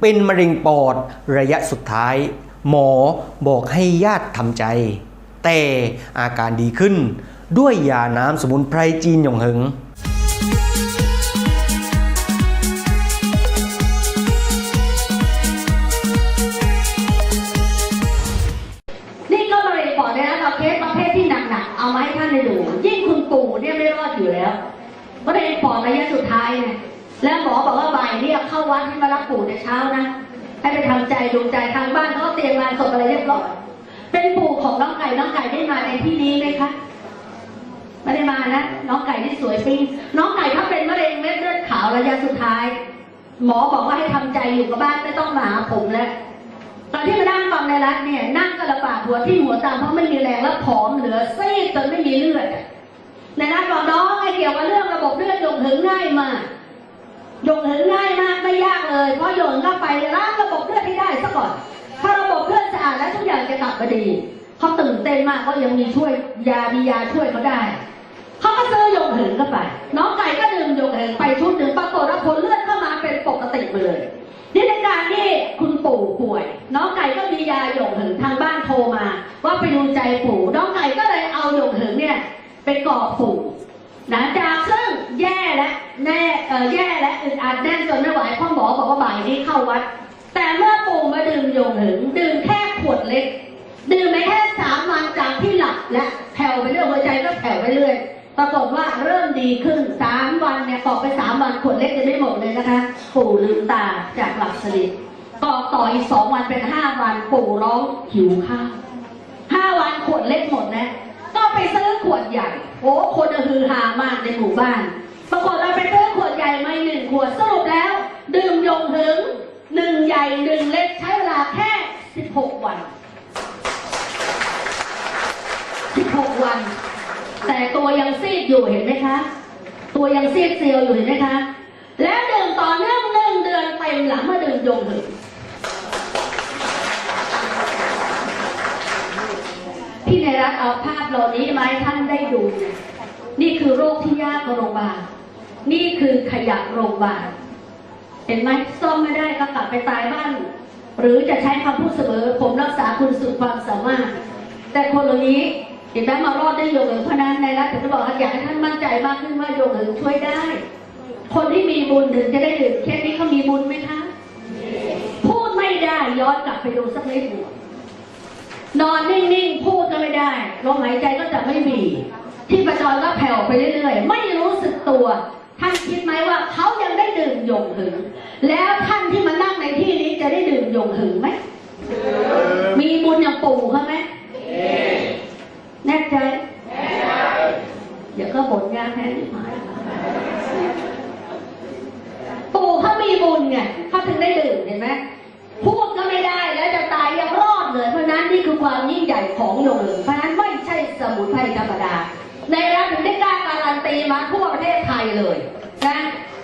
เป็นมะเร็งปอดระยะสุดท้าย หมอบอกให้ญาติทำใจ แต่อาการดีขึ้น ด้วยยาน้ำสมุนไพรจีนหยงหิงนี่ก็มะเร็งปอดนะเราเคสประเภทที่หนักๆเอามาให้ท่านได้ดูยิ่งคุณปู่เนี่ยไม่รอดอยู่แล้วมะเร็งปอดระยะสุดท้ายเนี่ย แล้วหมอบอกว่าบ่ายเนี่ยเข้าวัดให้มารับปู่แต่เช้านะให้ไปทำใจดูใจทางบ้านเขาเตรียมงานศพอะไรเรียบร้อยเป็นปู่ของน้องไก่น้องไก่ได้มาในที่นี้ไหมคะไม่ได้มานะน้องไก่ที่สวยปิ้งน้องไก่ถ้าเป็นมะเร็งเม็ดเลือดขาวระยะสุดท้าย หมอบอกว่าให้ทำใจอยู่กับบ้านไม่ต้องมาหาผมแล้วตอนที่มานั่งฟังในรัฐเนี่ยนั่งกระบาดหัวที่หัวตามเพราะไม่มีแรงแล้วผอมเหลือซีดจนไม่มีเลือดในรัฐบอกน้องไอ้เกี่ยวกับเรื่องระบบเลือดยงถึงง่ายมาก ยงถึงง่ายมากไม่ยากเลย เพราะโยนเข้าไปล้างระบบเลือดให้ได้ซะก่อน ถ้าระบบเลือดสะอาดแล้วทุกอย่างจะกลับมาดี เขาตื่นเต้นมากก็ยังมีช่วยยามียาช่วยเขาได้ เขาก็ซื้อโยงเหินเข้าไป น้องไก่ก็ดื่มโยงเหินไปชุดหนึ่งปรากฏว่าผลเลือดเข้ามาเป็นปกติไปเลยนี่ในการที่คุณปู่ป่วย น้องไก่ก็มียาหยงเหิงทางบ้านโทรมา ว่าไปดูใจปู่น้องไก่ก็เลยเอาหยงเหิงเนี่ยไปกรอกปู่นะจากซึ่งแย่และแน่ แย่และอึดอัดแน่นจนไม่ไหวพ่อหมอบอกว่าบ่ายนี้เข้าวัด แต่เมื่อปู่มาดื่มโยงหิงดื่มแค่ขวดเล็ก ดื่มไปแค่สามวันจากที่หลับและแผ่วไปเรื่อยหัวใจก็แผ่วไปเรื่อยปรากฏว่าเริ่มดีขึ้นสามวันเนี่ยกอกไปสามวันขวดเล็กจะไม่หมดเลยนะคะ ปู่ลืมตาจากหลับสนิทกอกต่ออีกสองวันเป็นห้าวันปู่ร้องหิวข้าวห้าวันขวดเล็กหมดนะ ก็ไปซื้อขวดใหญ่ โอ้คนฮือฮามากในหมู่บ้าน 16 วัน 16 วัน แต่ตัวยังซีดอยู่เห็นไหมคะ ตัวยังซีดเซียวอยู่เห็นไหมคะ และดื่มต่อเนื่องหนึ่งเดือนเต็มหลังมาดื่มยงถึงพี่ในรัฐเอาภาพเหล่านี้ไหมท่านได้ดู นี่คือโรคที่ยากโรงพยาบาล นี่คือขยะโรงพยาบาล เห็นไหมซ่อมไม่ได้ก็กลับไปตายบ้าน หรือจะใช้คำพูดเสมอ ผมรักษาคุณสุดความสามารถ แต่คนเหล่านี้เห็นไหมมารอดได้โยงเหิงพนันในรัฐถึงจะบอกว่าอยากให้ท่านมั่นใจมากขึ้นว่าโยงเหิงช่วยได้ คนที่มีบุญถึงจะได้ดื่มเคสนี้เขามีบุญไหมคะ พูดไม่ได้ย้อนกลับไปดูสักนิดหนึ่งนอนนิ่งๆพูดก็ไม่ได้ลมหายใจก็จะไม่มีที่ประจรก็แผ่วไปเรื่อยๆ ไม่รู้สึกตัว ท่านคิดไหมว่าเขายังได้ดื่มยงหึงแล้วท่านที่มานั่งใน จะได้ดื่มยงหึงไหม มีบุญอย่างปู่เขาไหมแน่ใจเดี๋ยวก็บ่นงานแทนที่หมายปู่เขามีบุญไงเขาถึงได้ดื่มเห็นไหมพูดก็ไม่ได้แล้วจะตายยังรอดเลย เพราะฉะนั้นนี่คือความยิ่งใหญ่ของโยงเหลิงเพราะฉะนั้นไม่ใช่สมุนไพรธรรมดา ในรัฐถึงได้กล้าการันตีมาทั่วประเทศไทยเลยนะ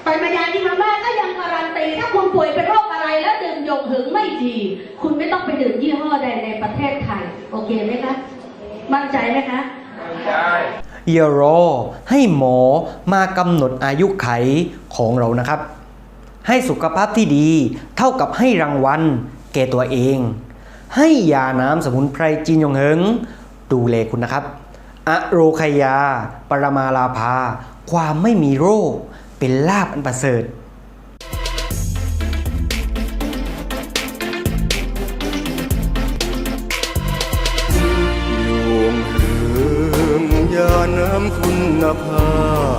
ไปมายาที่มาม่าก็ยังการันตีถ้าคุณป่วยเป็นโรคอะไร แล้วดื่มยงหึงไม่ดี คุณไม่ต้องไปดื่มยี่ห้อใดในประเทศไทย โอเคไหมคะ มั่นใจไหมคะอย่ารอให้หมอมากำหนดอายุไขของเรานะครับ ให้สุขภาพที่ดีเท่ากับให้รางวัลแก่ตัวเอง ให้ยาน้ำสมุนไพรจีนยงเหิงดูแลคุณนะครับอโรคยา ปรมาลาภา ความไม่มีโรค เป็นลาบอันประเสริฐ ยงเหิงยาน้ำคุณภา